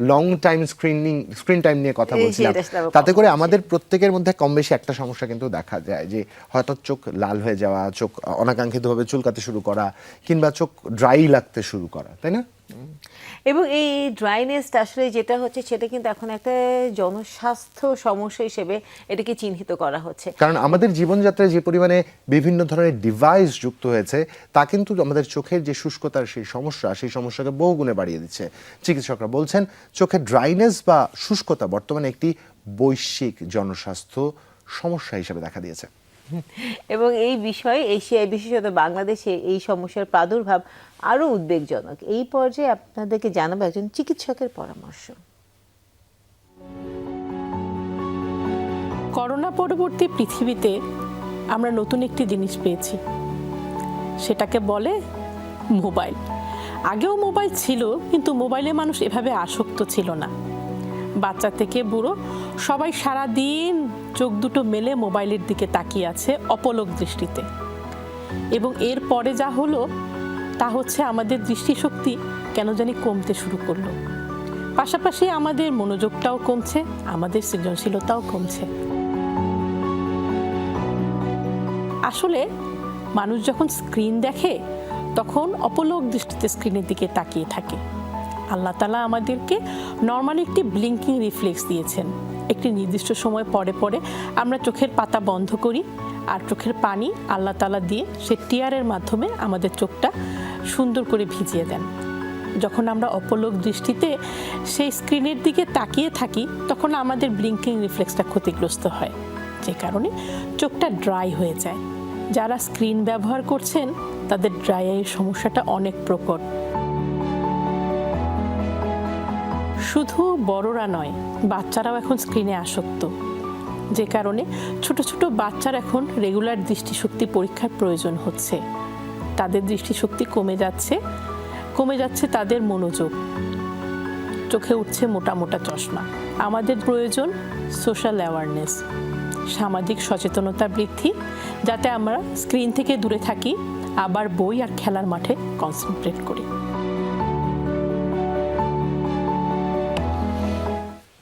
Long time screening screen time নিয়ে কথা বলছিলাম। তাতে করে আমাদের প্রত্যেকের মধ্যে কম বেশি একটা সমস্যা কিন্তু দেখা যায় যে হয়তো চোখ লাল হয়ে যাওয়া চোখ অনাকাঙ্ক্ষিতভাবে চুলকাতে শুরু করা কিংবা চোখ ড্রাই লাগতে শুরু করা তাই না? এবং এই ড্রাইনেসটা আসলে যেটা হচ্ছে, সেটা কিন্তু এখন একটা জনস্বাস্থ্য সমস্যা হিসেবে এটাকে চিহ্নিত করা হচ্ছে। কারণ আমাদের জীবনযাত্রায় যে পরিমাণে বিভিন্ন ধরনের ডিভাইস যুক্ত হয়েছে, তা কিন্তু আমাদের চোখের যে শুষ্কতার সেই সমস্যা, সেই সমস্যাকে বহুগুণে বাড়িয়ে দিচ্ছে। চিকিৎসকরা বলছেন, চোখের ড্রাইনেস বা শুষ্কতা বর্তমানে একটি বৈশ্বিক জনস্বাস্থ্য সমস্যা হিসেবে দেখা দিয়েছে। এবং এই বিষয়ে এশিয়ায়, বিশেষত বাংলাদেশে এই সমস্যার প্রাদুর্ভাব আরও উদ্বেগজনক। এই পর্যায়ে আপনাদেরকে জানাব একজন চিকিৎসকের পরামর্শ। করোনা পরবর্তী পৃথিবীতে আমরা নতুন একটি জিনিস পেয়েছি। সেটাকে বলে মোবাইল। আগেও মোবাইল ছিল, কিন্তু মোবাইলে মানুষ এভাবে আসক্ত ছিল না। বাচ্চা থেকে বুড়ো সবাই সারা দিন চোখ দুটো মেলে মোবাইলের দিকে তাকিয়ে আছে অপলক দৃষ্টিতে। এবং এর পরে যা হলো, তা হচ্ছে আমাদের দৃষ্টিশক্তি কেন জানি কমতে শুরু করল। পাশাপাশি আমাদের মনোযোগটাও কমছে, আমাদের সৃজনশীলতাও কমছে। আসলে মানুষ যখন স্ক্রিন দেখে, তখন অপলক দৃষ্টিতে স্ক্রিনের দিকে তাকিয়ে থাকে। আল্লাহ তালা আমাদেরকে নর্মালি একটি ব্লিঙ্কিং রিফ্লেক্স দিয়েছেন। একটি নির্দিষ্ট সময় পরে পরে আমরা চোখের পাতা বন্ধ করি আর চোখের পানি আল্লাহ তালা দিয়ে সে টিয়ারের মাধ্যমে আমাদের চোখটা সুন্দর করে ভিজিয়ে দেন। যখন আমরা অপলোক দৃষ্টিতে সেই স্ক্রিনের দিকে তাকিয়ে থাকি, তখন আমাদের ব্লিঙ্কিং রিফ্লেক্সটা ক্ষতিগ্রস্ত হয়। যে কারণে চোখটা ড্রাই হয়ে যায়। যারা স্ক্রিন ব্যবহার করছেন, তাদের ড্রাই আইয়ের সমস্যাটা অনেক প্রকট। শুধু বড়রা নয়, বাচ্চারাও এখন স্ক্রিনে আসক্ত। যে কারণে ছোট ছোট বাচ্চার এখন রেগুলার দৃষ্টিশক্তি পরীক্ষার প্রয়োজন হচ্ছে। তাদের দৃষ্টিশক্তি কমে যাচ্ছে কমে যাচ্ছে তাদের মনোযোগ। চোখে উঠছে মোটা মোটা চশমা। আমাদের প্রয়োজন সোশ্যাল অ্যাওয়ারনেস সামাজিক সচেতনতা বৃদ্ধি, যাতে আমরা স্ক্রিন থেকে দূরে থাকি, আবার বই আর খেলার মাঠে কনসেন্ট্রেট করি।